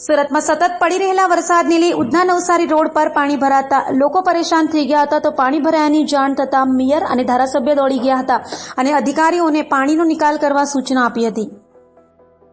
સુરતમાં સતત પડી રહેલા વરસાદને લઈ ઉધના નવસારી રોડ પર પાણી ભરાતા લોકો પરેશાન થઈ ગયા હતા તો પાણી ભરાયાની જાણ થતાં મેયર અને ધારાસભ્ય દોડી ગયા હતા અને અધિકારીઓને પાણીનો નિકાલ કરવા સૂચના આપી હતી.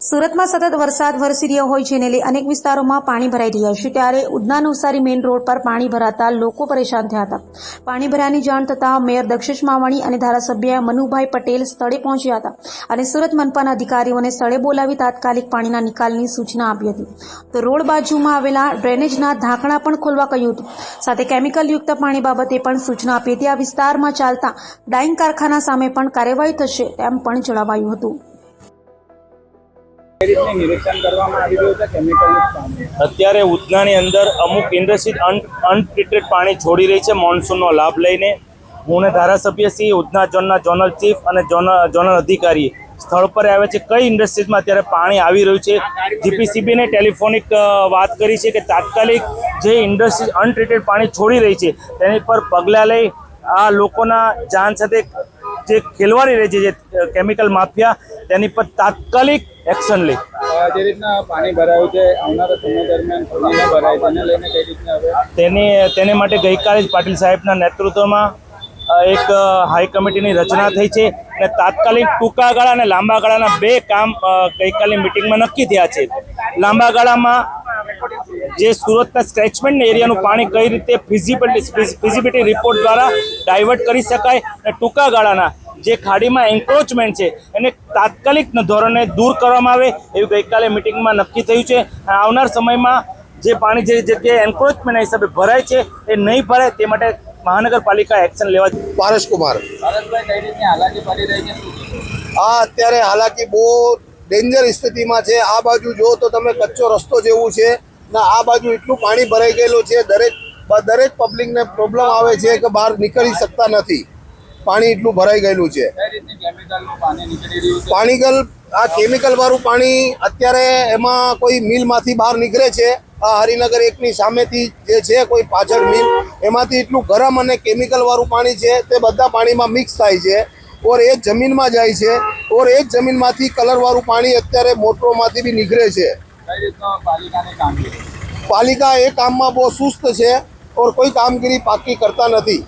સુરતમાં સતત વરસાદ વરસી રહ્યો હોય જેને લઈ અનેક વિસ્તારોમાં પાણી ભરાઈ રહ્યા છે. ત્યારે ઉધના નવસારી મેઇન રોડ પર પાણી ભરાતા લોકો પરેશાન થયા હતા. પાણી ભરાની જાણ થતાં મેયર દક્ષેશ માવાણી અને ધારાસભ્ય મનુભાઈ પટેલ સ્થળે પહોંચ્યા હતા અને સુરત મનપાના અધિકારીઓને સ્થળે બોલાવી તાત્કાલિક પાણીના નિકાલની સૂચના આપી હતી. તો રોડ બાજુમાં આવેલા ડ્રેનેજના ઢાંકણા પણ ખોલવા કહ્યું હતું. સાથે કેમિકલયુક્ત પાણી બાબતે પણ સૂચના આપી હતી. આ વિસ્તારમાં ચાલતા ડાઇંગ કારખાના સામે પણ કાર્યવાહી થશે તેમ પણ જણાવાયું હતું. અત્યારે ઉધનાની અંદર અમુક ઇન્ડસ્ટ્રી અનટ્રીટેડ પાણી છોડી રહી છે, મોન્સૂનનો લાભ લઈને. હું ધારાસભ્ય શ્રી ઉધના ઝોનના ઝોનલ ચીફ અને ઝોનલ અધિકારી સ્થળ પર આવે છે. કઈ ઇન્ડસ્ટ્રીઝમાં અત્યારે પાણી આવી રહ્યું છે? જીપીસીબીને ટેલિફોનિક વાત કરી છે કે તાત્કાલિક જે ઇન્ડસ્ટ્રીઝ અનટ્રીટેડ પાણી છોડી રહી છે, તેની પર પગલાં લઈ આ લોકોના જાન સાથે જે ખેલવાડી રહી છે જે કેમિકલ માફિયા તેની પર તાત્કાલિક એક્શન લે. જે રીતના પાણી ભરાયું છે આવનારા સમય દરમિયાન પાણી ભરાય તેને લઈને કઈ રીતના હવે? તેની તેને માટે ગઈકાલે જ પાટીલ સાહેબના નેતૃત્વમાં એક હાઈ કમિટીની રચના થઈ છે અને તાત્કાલિક ટૂંકા ગાળા અને લાંબા ગાળાના બે કામ ગઈકાલની મિટિંગમાં નક્કી થયા છે. લાંબા ગાળામાં જે સુરતના સ્ક્રેચમેન્ટ એરિયાનું પાણી કઈ રીતે ફિઝિબિલિટી રિપોર્ટ દ્વારા ડાયવર્ટ કરી શકાય અને ટૂંકા ગાળાના જે ખાડીમાં એન્ક્રોચમેન્ટ છે, એને તાત્કાલિક ધોરણે દૂર કરવામાં આવે એવું ગઈકાલે મિટિંગમાં નક્કી થયું છે આવનાર સમયમાં જે પાણી જે જગ્યાએ એન્ક્રોચમેન્ટના હિસાબે ભરાય છે, એ નહીં ભરાય તે માટે મહાનગરપાલિકા એક્શન લેવા પારસ કુમાર? આ અત્યારે હાલાકી બહુ ડેન્જર સ્થિતિમાં છે આ બાજુ જો તો તમે કચ્ચો રસ્તો જેવું છે ને આ બાજુ એટલું પાણી ભરાઈ ગયેલું છે દરેક દરેક પબ્લિકને પ્રોબ્લેમ આવે છે કે બહાર નીકળી શકતા નથી. પાણી એટલું ભરાઈ ગયેલું છે. પાણીગલ આ કેમિકલ વાળું પાણી અત્યારે એમાં કોઈ મિલમાંથી બહાર નીકળે છે. આ હરિનગર એકની સામેથી જે છે કોઈ પાછળ મિલ એમાંથી એટલું ગરમ અને કેમિકલ વાળું પાણી છે તે બધા પાણીમાં મિક્સ થાય છે. ઓર એ જમીનમાં જાય છે. ઓર એ જમીનમાંથી કલરવાળું પાણી અત્યારે મોટરોમાંથી બી નીકળે છે. પાલિકા એ કામમાં બહુ સુસ્ત છે ઓર કોઈ કામગીરી પાકી કરતા નથી.